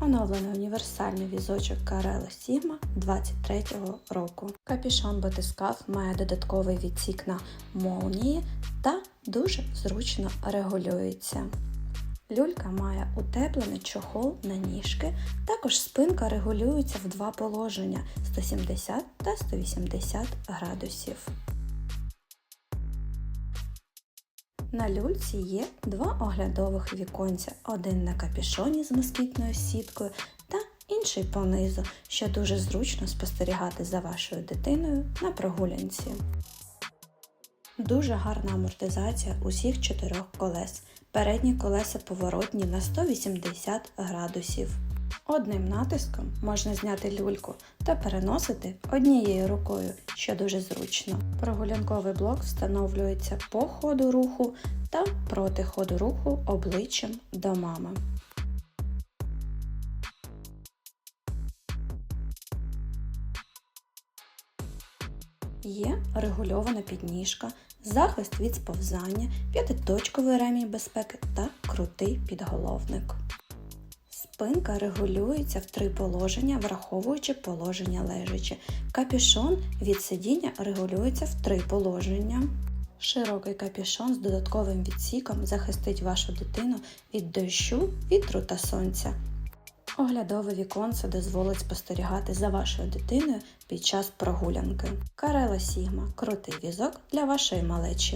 Оновлений універсальний візочок Carello Sigma 23-го року. Капішон батискаф має додатковий відсік на молнії та дуже зручно регулюється. Люлька має утеплений чохол на ніжки, також спинка регулюється в два положення 170 та 180 градусів. На люльці є два оглядових віконця, один на капішоні з москітною сіткою та інший понизу, що дуже зручно спостерігати за вашою дитиною на прогулянці. Дуже гарна амортизація усіх чотирьох колес. Передні колеса поворотні на 180 градусів. Одним натиском можна зняти люльку та переносити однією рукою, що дуже зручно. Прогулянковий блок встановлюється по ходу руху та проти ходу руху обличчям до мами. Є регульована підніжка, захист від сповзання, п'ятиточковий ремінь безпеки та крутий підголовник. Спинка регулюється в три положення, враховуючи положення лежачи. Капюшон від сидіння регулюється в три положення. Широкий капюшон з додатковим відсіком захистить вашу дитину від дощу, вітру та сонця. Оглядове віконце дозволить спостерігати за вашою дитиною під час прогулянки. Карела Сігма крутий візок для вашої малечі.